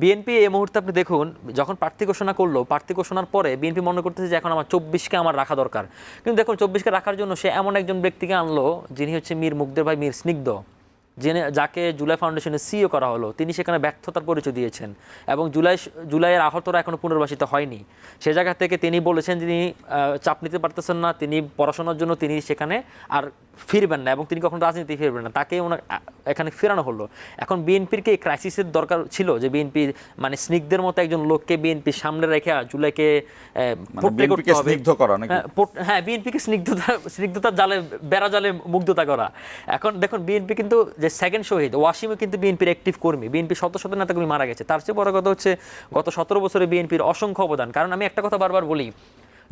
BNP এই মুহূর্তে আপনি দেখুন, যখন প্রার্থী ঘোষণা করল, প্রার্থী ঘোষণার পরে বিএনপি মনে করতেছে যে এখন আমার চব্বিশকে আমার রাখা দরকার। কিন্তু দেখুন, চব্বিশকে রাখার জন্য সে এমন একজন ব্যক্তিকে আনলো, যিনি হচ্ছে মীর মুগ্ধের ভাই মীর স্নিগ্ধ জেনে যাকে জুলাই ফাউন্ডেশনের সিও করা হলো। তিনি সেখানে ব্যর্থতার পরিচয় দিয়েছেন এবং জুলাই জুলাইয়ের আহতরা এখনও পুনর্বাসিত হয়নি। সে জায়গা থেকে তিনি বলেছেন তিনি চাপ নিতে পারতেছেন না, তিনি পড়াশোনার জন্য তিনি সেখানে আর ফিরবেন না এবং তিনি কখনো রাজনীতি ফিরবেন না তাকে ওনার এখানে ফেরানো হলো। এখন বিএনপির কি ক্রাইসিসের দরকার ছিল যে বিএনপি মানে স্নিগ্ধের মতো একজন লোককে বিএনপি সামনে রেখে জুলাইকে হবে। স্নিগ্ধ করা হ্যাঁ, হ্যাঁ বিএনপিকে স্নিগ্ধতা স্নিগ্ধতার জালে বেড়া জালে মুগ্ধতা করা। এখন দেখুন বিএনপি কিন্তু যে সেকেন্ড শহীদ ওয়াসিমও কিন্তু বিএনপির অ্যাক্টিভ কর্মী। বিএনপি শত শত নেতাকর্মী মারা গেছে। তার চেয়ে বড় কথা হচ্ছে গত সতেরো বছরে বিএনপির অসংখ্য অবদান। কারণ আমি একটা কথা বারবার বলি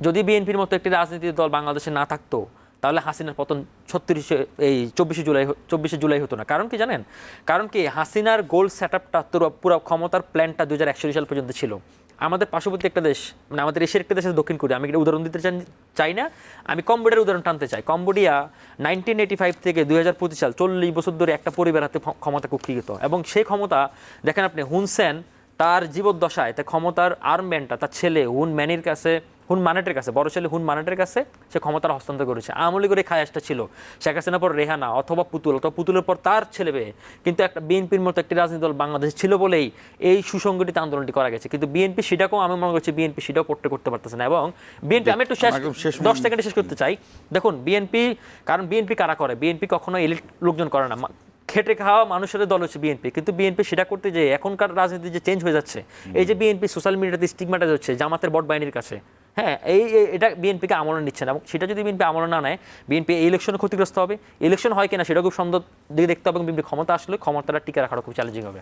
যদি বিএনপির মতো একটি রাজনৈতিক দল বাংলাদেশে না থাকতো তাহলে হাসিনার পতন ছত্রিশে, এই চব্বিশে জুলাই চব্বিশে জুলাই হতো না। কারণ কি জানেন? কারণ কি হাসিনার গোল সেট আপটা পুরো ক্ষমতার প্ল্যানটা দু হাজার সাল পর্যন্ত ছিল। আমাদের পার্শ্ববর্তী একটা দেশ মানে আমাদের এশিয়ার একটা দেশ দক্ষিণ কোরিয়া। আমি একটা উদাহরণ দিতে চাই না। আমি কম্বোডিয়ার উদাহরণ টানতে চাই। কম্বোডিয়া নাইনটিন এইটি ফাইভ থেকে দুই হাজার পঁচিশ সাল চল্লিশ বছর ধরে একটা পরিবার হাতে ক্ষ- ক্ষমতা কুক্ষিগত। এবং সেই ক্ষমতা, দেখেন আপনি হুনসেন তার জীবদ্দশায় তার ক্ষমতার আর্মব্যান্ডটা তার ছেলে, হুন ম্যানির কাছে হুন মানেটের কাছে বড় ছেলে হুন মানেটের কাছে সে ক্ষমতার হস্তান্তর করেছে। আমলি করে খায়াসটা ছিল। শেখ হাসিনার পর রেহানা অথবা পুতুল অথবা পুতুলের পর তার ছেলে মেয়ে। কিন্তু একটা বিএনপির মতো একটি রাজনৈতিক দল বাংলাদেশ ছিল বলেই এই সুসংগঠিত আন্দোলনটি করা গেছে। কিন্তু বিএনপি সেটাকেও আমি মনে করছি বিএনপি সেটাও করতে করতে পারতেছে না। এবং বিএনপি আমি একটু শেষ দশ সেকেন্ডে শেষ করতে চাই। দেখুন বিএনপি কারণ বিএনপি কারা করে? বিএনপি কখনো এলিট লোকজন করে না। খেটে খাওয়া মানুষের দল হচ্ছে বিএনপি। কিন্তু বিএনপি সেটা করতে যে এখনকার রাজনীতি যে চেঞ্জ হয়ে যাচ্ছে এই যে বিএনপি সোশ্যাল মিডিয়াতে স্টিগমাটাইজ হচ্ছে জামাতের বট বাহিনীর কাছে হ্যাঁ এই এটা বিএনপিকে আমলে নিচ্ছে না। এবং সেটা যদি বিএনপি আমলে না নেয় বিএনপি এই ইলেকশনে ক্ষতিগ্রস্ত হবে। ইলেকশন হয় কিনা সেটা খুব সুন্দর দিকে দেখতে হবে এবং বিএনপি ক্ষমতা আসলে ক্ষমতাটা টিকে রাখাটা খুব চ্যালেঞ্জিং হবে।